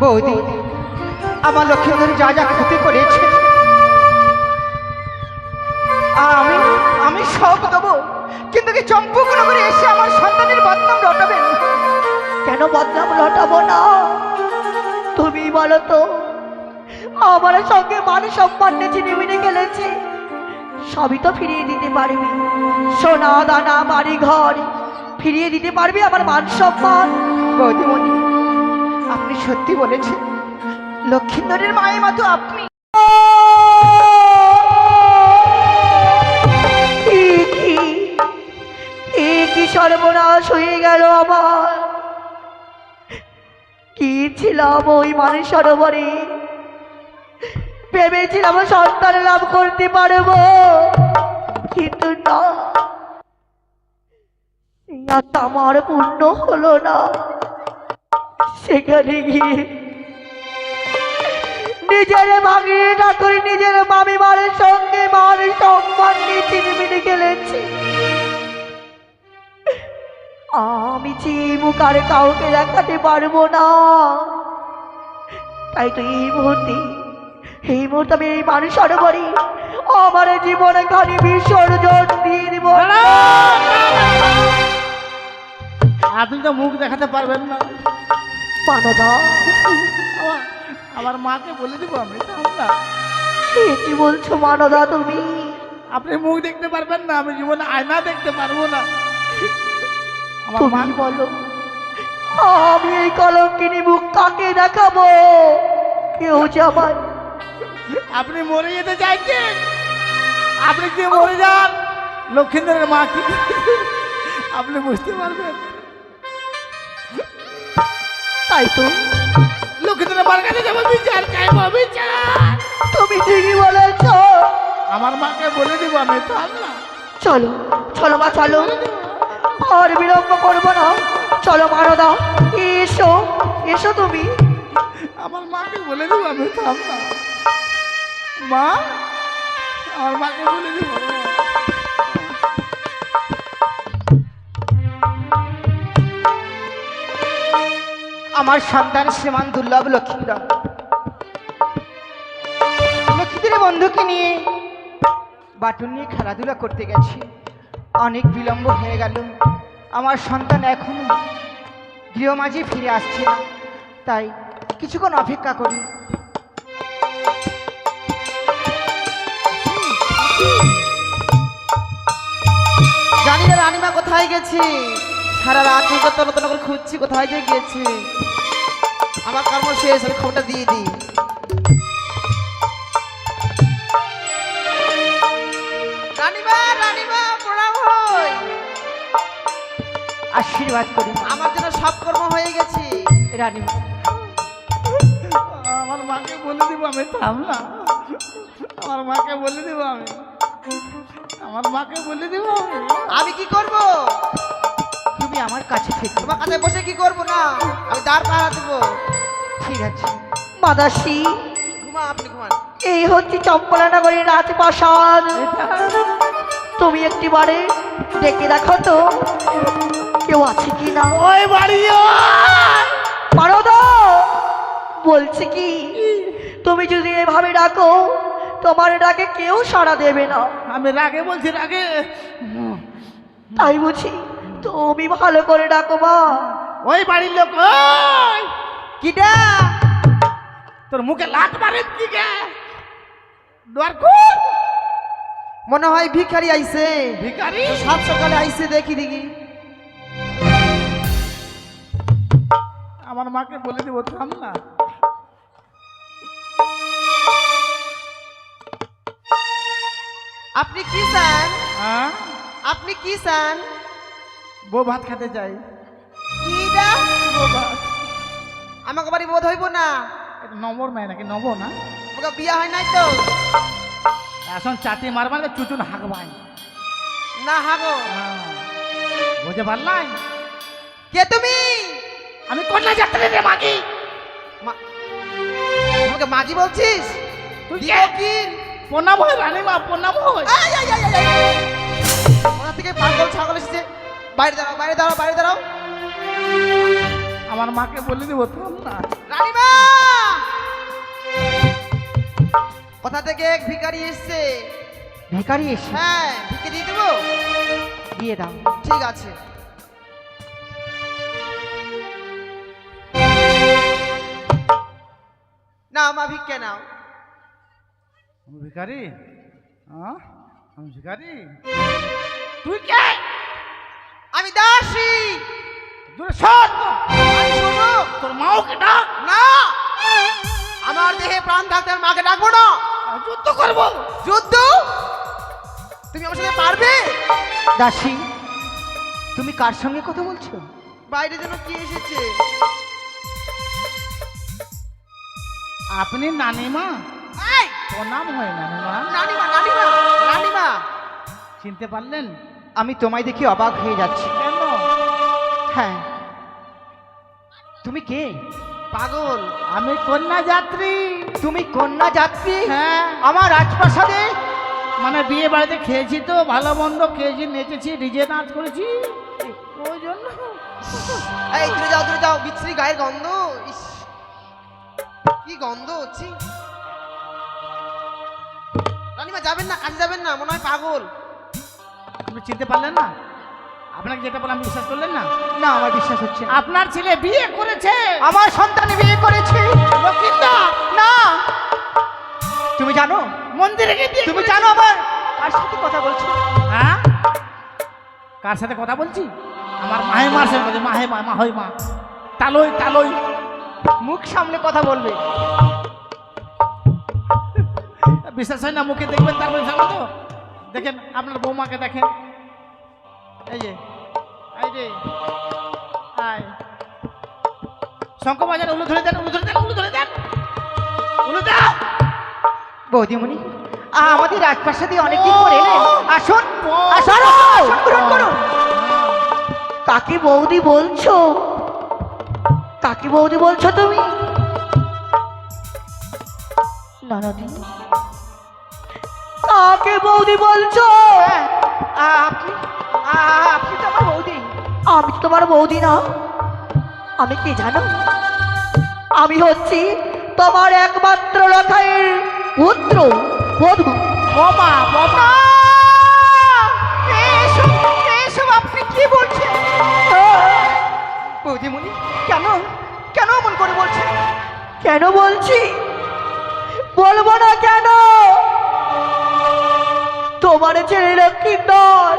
বৌদি, আমার লক্ষ্মীধর যা যা ক্ষতি করেছে, আমি আমি সব দেবো। কিন্তু কি চম্পকনগরে এসে আমার সন্তানের বদনাম রটাবেন কেন বদনাম লটাবো না? তুমি বলো তো, আমার সঙ্গে মান সম্মান নিয়ে খেলেছে সবই তো ফিরিয়ে দিতে পারবি। সোনা, দানা বাড়ি ঘর ফিরিয়ে দিতে পারবি আমার মান সম্মান। বৌদিমণি আপনি সত্যি বলেছেন। লক্ষ্মীধরের মায়ের মতো আপনি। সর্বনাশ হয়ে গেল আমার? কি ছিলাম ওই মানুষ সরোবরে? ভেবেছিলাম সন্তান লাভ করতে পারব। কিন্তু না। আমার পূর্ণ হলো না। সেখানে গিয়ে নিজের ভাগিয়ে না করে নিজের মামি মারের সঙ্গে মার সম্মান নিয়ে চিনিমিনি খেলেছি। আমি মুখ আর কাউকে দেখাতে পারব না। তাই তো এই মুহূর্তে এই মুহূর্তে আমি এই মানুষ সরোবরে আমার জীবনে খালি বিসর্জন দিয়ে দিব। আপনি তো মুখ দেখাতে পারবেন না। মানদা আমার আমার মাকে বলে দিব আমি না। কি বলছো মানদা তুমি? আপনি মুখ দেখতে পারবেন না আমি জীবনে আয়না দেখতে পারব না। আমার মা বলো আমি এই কলঙ্কিনী মুখ কাকে দেখাবো? কেউ যাবার আপনি মরে যেতে চাইছেন? আপনি যে মরে যান? লক্ষ্মীন্দ্রের মা কি? আপনি বুঝতে পারবেন? তাই তো। লক্ষ্মীন্দরের মার কাছে যাব বিচার চাইব বিচার। তুমি ঠিকই বলেছ। আমার মাকে বলে দিব আমি না। চলো চলো মা চলো। আর বিলম্ব করব না। চলো মানদা এসো এসো তুমি। আমার মাকে বলে দিব আমি থাম না। মা আমার মাকে বলে দিব। আমার সন্তান শ্রীমান দুর্লভ লক্ষ্মীধর লক্ষ্মীধরের বন্ধুকে নিয়ে বাটুন নিয়ে খেলাধুলা করতে গেছি। অনেক বিলম্ব হয়ে গেল। আমার সন্তান এখনও গৃহমাঝে ফিরে আসছে না। তাই কিছুক্ষণ অপেক্ষা করি। জানি না রানিমা কোথায় গেছে। সারা রাত ধরে তন্ন করে খুঁজছি কোথায় যে গেছে আমার কর্ম শেষ আমি খবরটা দিয়ে দিই। আশীর্বাদ করি আমার জন্য সব কর্ম হয়ে গেছে। রানী আমার মাকে বলে দিব আমি থাম আমার মাকে বলে দিব আমি। আমার মাকে বলে দিব আমি। আমি কি করব? আমার কাছে থেকে। তোমার কাছে বসে কি করব না? আমি দাঁড় পাহারা দেবো। ঠিক আছে। মাদাসী ঘুমা আপনি ঘুমান। এই হচ্ছে চম্পলানগরীর রাজপ্রাসাদ। তুমি একটি বারে ডেকে দেখো তো কেউ আছে কি না? ওই বাড়ি মানদা বলছি কি তুমি যদি এভাবে ডাকো তোমার ডাকে কেউ সাড়া দেবে না। আমি রাগে বলছি রাগে। তাই বুঝি। তুমি ভালো করে ডাকো মা। ওই বাড়ির লোক ওই! কিটা? তোর মুখে লাত মারেন কি গে? দুয়ার খুল মনে হয় ভিখারি আইছে। ভিখারি? সাত সকালে আইছে দেখি দেখি। আমার মাকে বলে দেবো থাম না। আপনি কি চান হ্যাঁ? আপনি কি চান বউ ভাত খেতে চাই কি দা বউ ভাত। আমাকে বাড়ি বোধ হইব না? নম্বর মেয়ে নাকি? নব না? ওকে বিয়া হয় নাই তো? এখন চাটি মারবার চুচুন হাঁকবাই না হাগো। হ্যাঁ। বুঝতে পারলাই? কে তুমি? আমি কন্যা যাত্রা রে মাগি? আমাকে মাঝি বলছিস? তুই কে? প্রণাম হয় রানীমা প্রণাম হয় ওখান থেকে পাগল ছাগল এসেছে। বাইরে দাঁড়াও বাইরে দাঁড়াও বাইরে দাঁড়াও। আমার মাকে বলে দেবো থাম না রানীমা! কোথা থেকে এক ভিখারি এসছে? ভিখারি এসে হ্যাঁ ভিকে দিয়ে দেবো? দিয়ে দাও। ঠিক আছে। নাও মা ভিক্ষে নাও। আমি ভিখারি? হ্যাঁ আমি ভিখারি? তুই কে? আমি দাসী। দূরে সর। আমি শোনো। তোর মাও কে ডাক? না। আমার দেহে প্রাণ থাকতে আমি মাকে ডাকবো না। যুদ্ধ করব। যুদ্ধ? তুমি আমার সাথে পারবে? দাসী তুমি কার সঙ্গে কথা বলছো? বাইরে যেন কি এসেছে? আপনি নানিমা? প্রণাম হয় নানিমা? রানীমা রানীমা রানীমা চিনতে পারলেন? আমি তোমায় দেখে অবাক হয়ে যাচ্ছি। কেন? হ্যাঁ। তুমি কে? পাগল আমি কন্যা যাত্রী তুমি কন্যা যাত্রী হ্যাঁ। আমার রাজপ্রাসাদে? মানে বিয়ে বাড়িতে খেয়েছি তো ভালো মন্দ খেয়েছি নেচেছি ডিজে নাচ করেছি। ওই জন্য এই দূরে যাও দূরে যাও বিচ্ছিরি গায়ের গন্ধ। ইস কি গন্ধ হচ্ছে রানীমা যাবেন না কাজে যাবেন না মনে হয় পাগল। আপনি চিনতে পারলেন না? আপনাকে যেটা বললাম বিশ্বাস করলেন না? না আমার বিশ্বাস হচ্ছে। আপনার ছেলে বিয়ে করেছে। আমার সন্তান বিয়ে করেছে। না। তুমি জানো? মন্দিরে গিয়ে তুমি জানো আমার কার সাথে কথা বলছো? হ্যাঁ? কার সাথে কথা বলছি? আমার মাহে মার সাথে বলছি মাহে মা মা হই মা। তালই তালই। মুখ সামনে কথা বলবে। বিশ্বাস হয় না মুখে দেখবেন তারপরে তো। দেখেন, আপনার বৌমাকে দেখেন। এই যে এই যে, আয়। শঙ্খ বাজার উলু ধরে দেন, উলু ধরে দেন, উলু ধরে দেন। উলু দাও বৌদিমণি, আমাদের রাজপ্রাসাদে অনেকদিন পরে আসুন আসুন গ্রহণ বৌদি বলছো? কাকে বৌদি বলছো তুমি? নানাদি কাকে বৌদি বলছো? আ, আপনি আ, আপনি তো আমার বৌদি। আমি তো তোমার বৌদি না। আমি কি জানো? আমি হচ্ছি তোমার একমাত্র লখাইয়ের পুত্র বধূ। এসব এসব আপনি কি বলছেন? বৌদিমণি কেন কেন এমন করে বলছেন? কেন বলছি? বলব না কেন? তোমার ছেলে লক্ষ্মীন্দর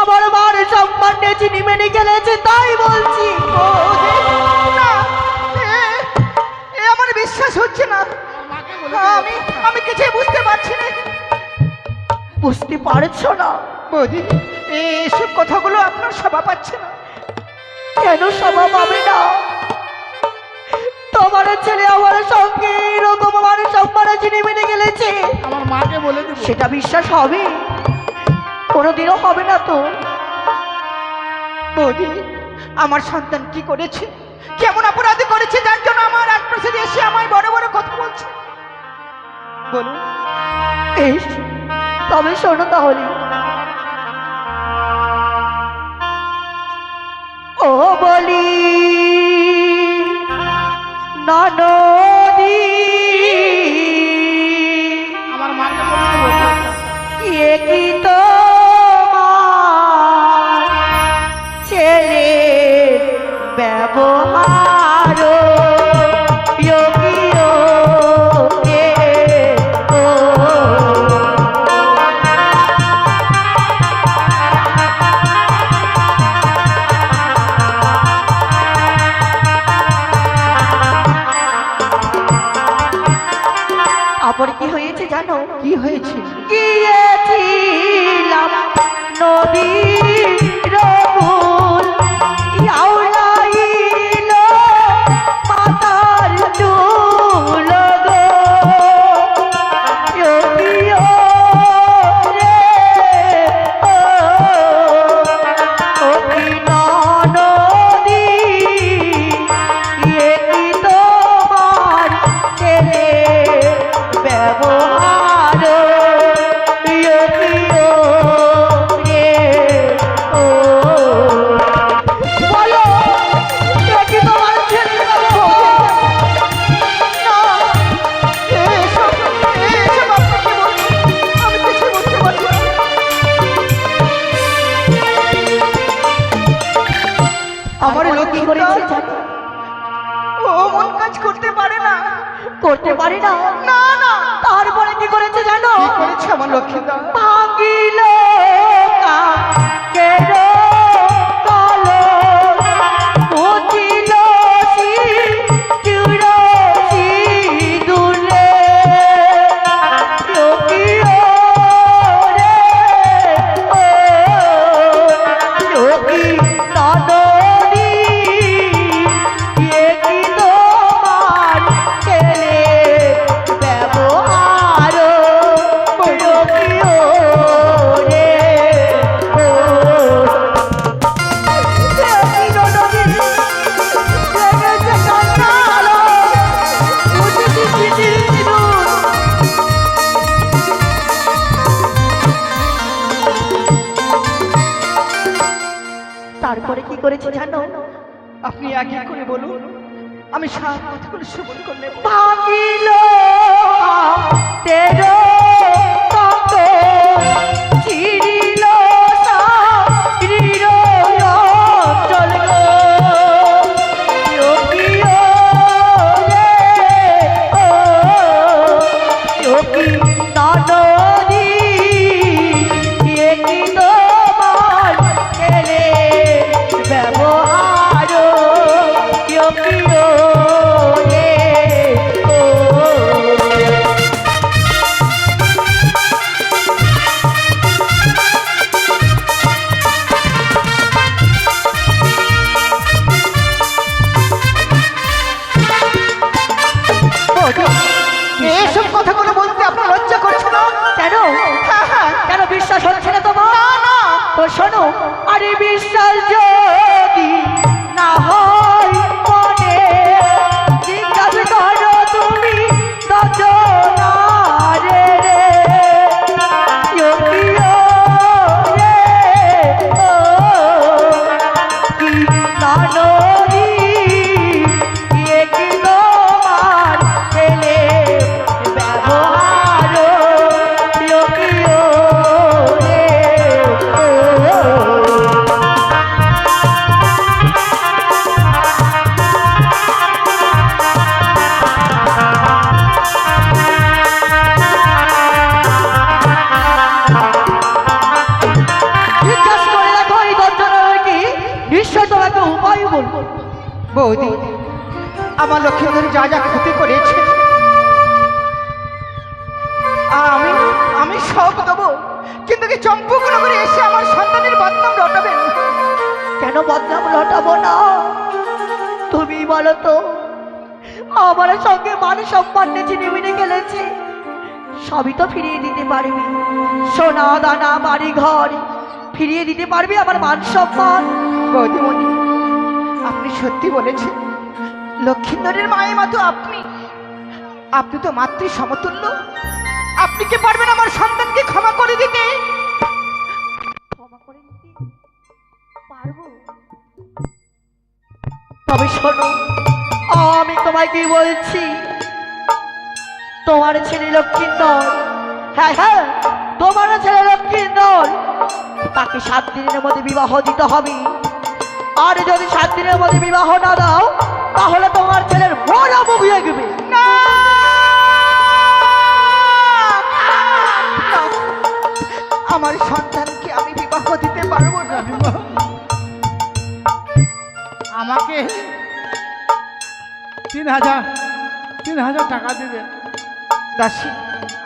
আমার মার সম্মান নিয়ে চিনি মেনে গেলেছে তাই বলছি। আমার বিশ্বাস হচ্ছে না। আমি আমি কিছুই বুঝতে পারছি না। বুঝতে পারছ না? বৌদি এসব কথাগুলো আপনার সভা পাচ্ছে না। কেন সভা পাবে না? তোমার ছেলে আমার সঙ্গে এরকম আমার সম্মান চিনি মেনে গেলেছে। আমার মাকে বলে দেবো। সেটা বিশ্বাস হবে। কোনোদিনও হবে না তো। বৌদি আমার সন্তান কি করেছে? কেমন অপরাধ করেছে যার জন্য আমার রাজপ্রাসাদে এসে আমায় বড় বড় কথা বলছে? বলুন। বেশ তবে শোনো তাহলে। ননদী। আমার মাকে বলে কি হয়েছে। করেছে জানো? আপনি এক এক করে বলুন। আমি সাত কথাগুলো শ্রবণ করলে ভাঙিল তেরো বৌদি, আমার লক্ষ্মীধর যা যা ক্ষতি করেছে, আমি আমি সব দেবো। কিন্তু কি চম্পকনগরে এসে আমার সন্তানের বদনাম রটাবেন? কেন বদনাম লটাবো না? তুমি বলো তো, আমার সঙ্গে মান সম্মান ছিনিমিনি খেলেছে সবই তো ফিরিয়ে দিতে পারবি। সোনা, দানা বাড়ি ঘর ফিরিয়ে দিতে পারবি আমার মান সম্মান। বৌদিমণি আপনি সত্যি বলেছেন। লক্ষ্মীন্দরের মায়ের মতো আপনি। আপনি তো মাতৃ সমতুল্য। আপনি কি পারবেন আমার সন্তানকে ক্ষমা করে দিতে? ক্ষমা করে দিতে পারব? তবে শোনো আমি তোমায় কি বলছি? তোমার ছেলে লক্ষ্মীন্দর হ্যাঁ হ্যাঁ তোমার ছেলে লক্ষ্মীন্দর তাকে সাত দিনের মধ্যে বিবাহ দিতে হবে। আর যদি সাত দিনের মধ্যে বিবাহ না দাও তাহলে তোমার ছেলের মরা মুখ গেবে! না! আমার সন্তানকে আমি বিবাহ দিতে পারব না আমাকে তিন হাজার তিন হাজার টাকা দেবেন দাসী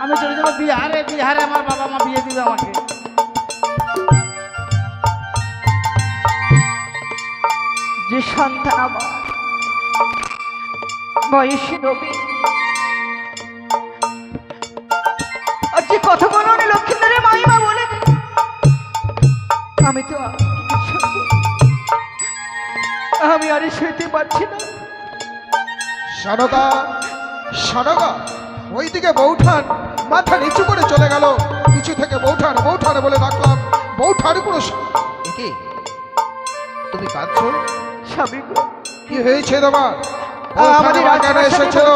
আমি চলে যাব বিহারে বিহারে আমার বাবা মা বিয়ে দিবে আমাকে সন্তান আমার। বয়সী নবী। আর যে কথাগুলো উনি লক্ষ্মীন্দরের মাইমা বলে আমি তো। আমি আর শুইতে পারছি না। সারদা সারদা ওইদিকে বৌঠান মাথা নিচু করে চলে গেল। কিছু থেকে বৌঠান বৌঠান বলে ডাকলাম। বৌঠান কোনো তুমি কাঁদছো? স্বামী গো, কি হয়েছে তোমার? আমাদের রাজপ্রাসাদে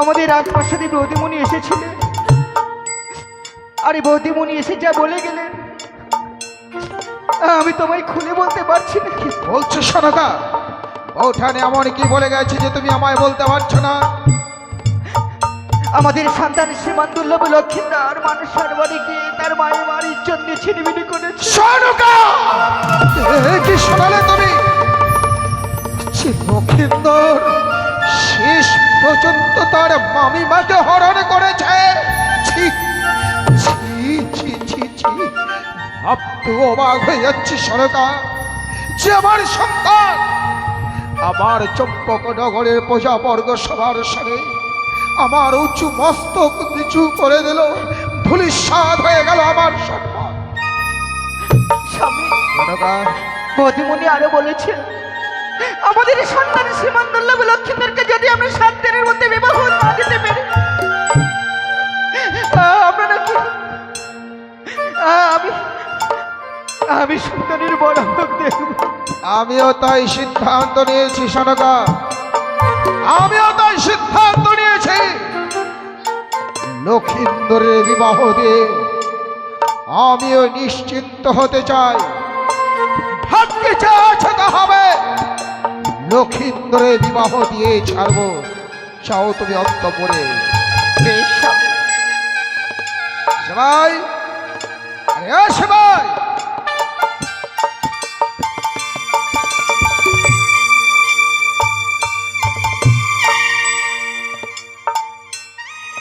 আমাদের এসেছিলেন। আরে বৌদিমণি এসে যা বলে গেলেন। আমি তোমায় খুলে বলতে পারছি না। কি বলছো সারদা বৌঠান এমন কি বলে গেছে যে তুমি আমায় বলতে পারছ না? আমাদের সন্তান শ্রীমান দুর্লভ লক্ষ্মীদার মানুষের বাড়ি গিয়ে তার মায়ের বাড়ির জন্য ছিনিমিনি করেছে। কি শোনালে তুমি? শেষ পর্যন্ত তার মামি মাকে হরণ করেছে। ছি ছি ছি ছি ছি ভাবতে অবাক হয়ে যাচ্ছি সরকার যে আমার সন্তান আমার চম্পক নগরের প্রজাবর্গ সবার সামনে আমার উঁচু মস্তক নিচু করে দিল। ধুলিস্বাদ হয়ে গেল আমার সম্মান স্বামী আরও বলেছেন আমাদের সন্তান শ্রীমান দুর্লভ লক্ষ্মীদেরকে যদি আমরা সাত দিনের মধ্যে বিবাহ না দিতে পারি আমরা নাকি আমি আমি সন্তানের বড় দেখব। আমিও তাই সিদ্ধান্ত নিয়েছি সনকা আমিও তাই সিদ্ধান্ত নিয়েছি। লক্ষিন্দরের বিবাহ দিয়ে আমিও নিশ্চিন্ত হতে চাই। ভাগ্যে যা আছে তা হবে। লক্ষিন্দরের বিবাহ দিয়ে ছাড়বো। চাও তুমি অন্তপুরে। সবাই। সবাই।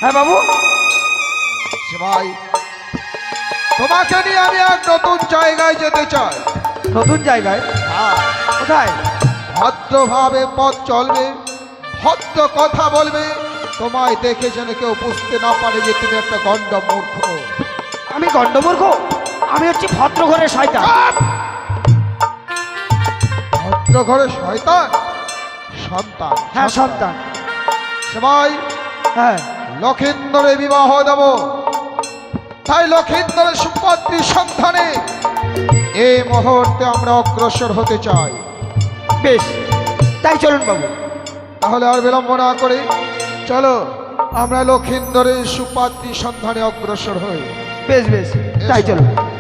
হ্যাঁ বাবু। সবাই তোমাকে নিয়ে আমি এক নতুন জায়গায় যেতে চাই। নতুন জায়গায়? হ্যাঁ, কোথায়? ভদ্রভাবে পথ চলবে ভদ্র কথা বলবে। তোমায় দেখে যেন কেউ বুঝতে না পারে যে তুমি একটা গণ্ড মূর্খ আমি গণ্ডমূর্খ? আমি হচ্ছি ভদ্র ঘরের শয়তান। ভদ্র ঘরে শয়তান? সন্তান। হ্যাঁ সন্তান। সবাই হ্যাঁ। লক্ষিন্দরে বিবাহ দেব। তাই লক্ষিন্দরের সুপাত্রী সন্ধানে এই মুহূর্তে আমরা অগ্রসর হতে চাই। বেশ তাই চলুন বাবু। তাহলে আর বিলম্ব না করে চলো আমরা লক্ষিন্দরের সুপাত্রী সন্ধানে অগ্রসর হই। বেশ বেশ তাই চলুন।